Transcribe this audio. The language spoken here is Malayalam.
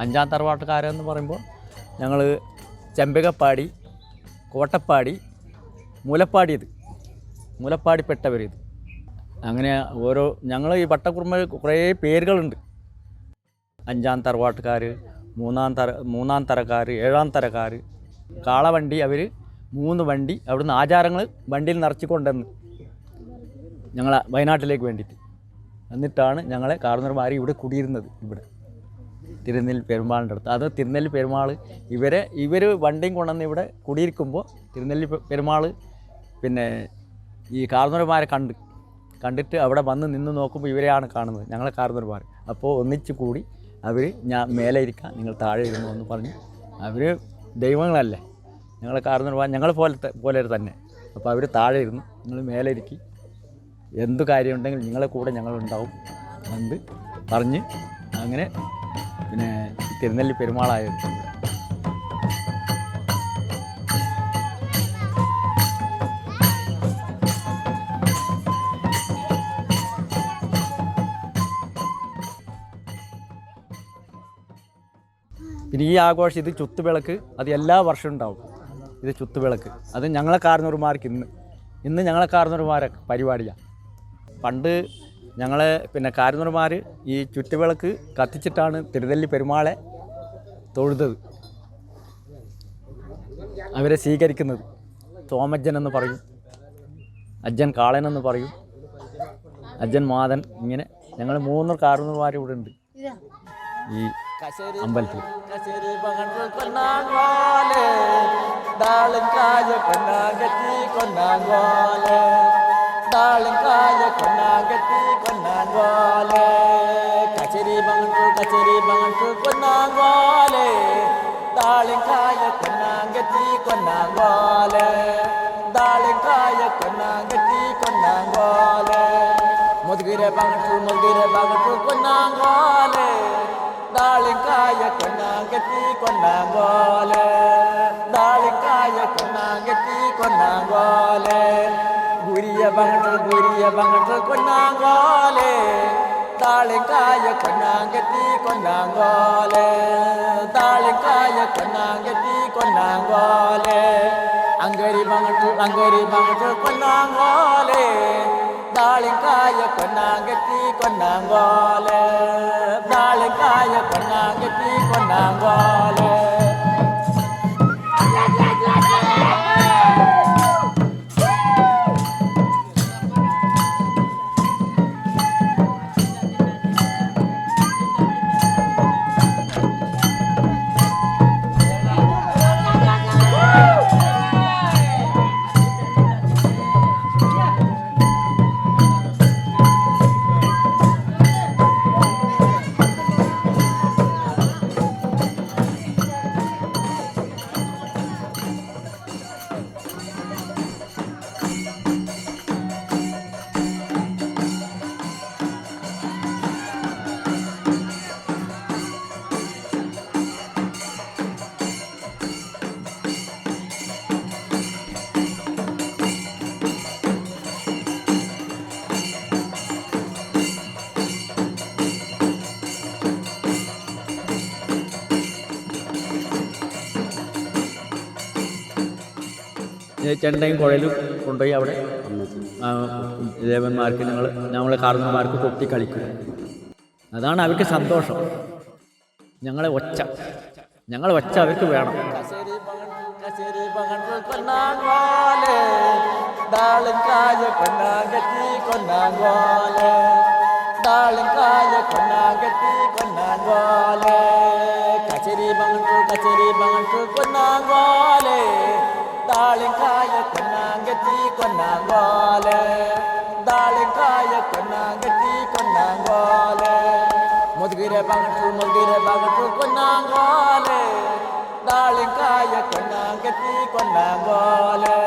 അഞ്ചാം തറവാട്ടുകാരെന്ന് പറയുമ്പോൾ ഞങ്ങൾ ചെമ്പകപ്പാടി കോട്ടപ്പാടി മൂലപ്പാടി ഇത്. മൂലപ്പാടിപ്പെട്ടവർ ഇത്. അങ്ങനെ ഓരോ ഞങ്ങൾ ഈ വട്ടക്കുറുമ കുറേ പേരുകളുണ്ട്. അഞ്ചാം തറവാട്ടുകാർ മൂന്നാം തറ മൂന്നാം തരക്കാർ ഏഴാം തരക്കാർ കാളവണ്ടി അവർ മൂന്ന് വണ്ടി അവിടുന്ന് ആചാരങ്ങൾ വണ്ടിയിൽ നിറച്ചിക്കൊണ്ടെന്ന് ഞങ്ങളെ വയനാട്ടിലേക്ക് വേണ്ടിയിട്ട്. എന്നിട്ടാണ് ഞങ്ങളെ കാർന്നർമാർ ഇവിടെ കുടിയിരുന്നത് ഇവിടെ. തിരുനെല്ലി പെരുമാളിന്റെ അടുത്ത്. അത് തിരുനെല്ലി പെരുമാൾ ഇവരെ ഇവർ വണ്ടിയും കൊണ്ടുവന്ന് ഇവിടെ കുടിയിരിക്കുമ്പോൾ തിരുനെല്ലി പെരുമാൾ പിന്നെ ഈ കാർന്നർമാരെ കണ്ട് കണ്ടിട്ട് അവിടെ വന്ന് നിന്ന് നോക്കുമ്പോൾ ഇവരെയാണ് കാണുന്നത്. ഞങ്ങളെ കാർന്നൂർമാർ അപ്പോൾ ഒന്നിച്ച് കൂടി അവർ ഞാൻ മേലെ ഇരിക്കാം നിങ്ങൾ താഴെ ഇരുന്നു എന്ന് പറഞ്ഞ് അവർ ദൈവങ്ങളല്ലേ. ഞങ്ങളെ കാർന്നൂർമാർ ഞങ്ങൾ പോലത്തെ പോലെ തന്നെ. അപ്പോൾ അവർ താഴെ ഇരുന്നു നിങ്ങൾ മേലെ ഇരിക്കി. എന്ത് കാര്യമുണ്ടെങ്കിൽ നിങ്ങളെ കൂടെ ഞങ്ങളുണ്ടാവും എന്ത് പറഞ്ഞ് അങ്ങനെ പിന്നെ തിരുനെല്ലി പെരുമാളായത് പിന്നെ ഈ ആഘോഷം ഇത് ചുത്തുവിളക്ക് അത് എല്ലാ വർഷവും ഉണ്ടാവും. ഇത് ചുത്തുവിളക്ക്. അത് ഞങ്ങളെ കാർന്നൂർമാർക്ക് ഇന്ന്. ഇന്ന് ഞങ്ങളെ കാർന്നൂർമാരെ പരിപാടിയാണ് പണ്ട് ഞങ്ങളെ പിന്നെ കാരുന്നർമാർ ഈ ചുറ്റുവിളക്ക് കത്തിച്ചിട്ടാണ് തിരുനെല്ലി പെരുമാളെ തൊഴുതത്. അവരെ സ്വീകരിക്കുന്നത്. തോമജ്ജൻ എന്ന് പറയും. അജ്ജൻ കാളൻ എന്ന് പറയും. അജ്ജൻ മാതൻ ഇങ്ങനെ ഞങ്ങൾ മൂന്ന് കാരുന്നർമാർ ഇവിടെ ഉണ്ട്. ഈ അമ്പലത്തിൽ கொண்டாங்கத்தி கொண்டாங்கோலே கச்சேரி பங்கு கச்சேரி பங்கு கொண்டாங்கோலே தாளிங்காய கொண்டாங்கத்தி கொண்டாங்கோலே தாளிங்காய கொண்டாங்கத்தி கொண்டாங்கோலே முதுகிற பங்கு முதுகிற பங்கு கொண்டாங்கோலே தாளிங்காய கொண்டாங்கத்தி கொண்டாங்கோலே தாளிங்காய கொண்டாங்கத்தி கொண்டாங்கோலே கூறிய பங்கட்டல் கூறிய பங்கட்டல் கொண்டாங்காலே தாழைக்காய கொண்டாங்கத்தி கொண்டாங்காலே தாழைக்காய கொண்டாங்கத்தி கொண்டாங்காலே அங்கரி பங்கட்டல் அங்கரி பங்கட்டல் கொண்டாங்காலே தாழைக்காய கொண்டாங்கத்தி கொண்டாங்காலே தாழைக்காய கொண்டாங்கத்தி கொண்டாங்காலே ചെണ്ടയും കുഴലും കൊണ്ടുപോയി അവിടെ. ദേവന്മാർക്ക് ഞങ്ങൾ ഞങ്ങളെ കാർന്നന്മാർക്ക് കൊട്ടി കളിക്കും. അതാണ് അവർക്ക് സന്തോഷം. ഞങ്ങളെ ഒച്ച. ഞങ്ങളെ ഒച്ച അവർക്ക് വേണം. കച്ചേരി കൊന്നാങ്കോലെ darling kaya kunangati kunangwale darling kaya kunangati kunangwale modgire bangatu modgire bangatu kunangwale darling kaya kunangati kunangwale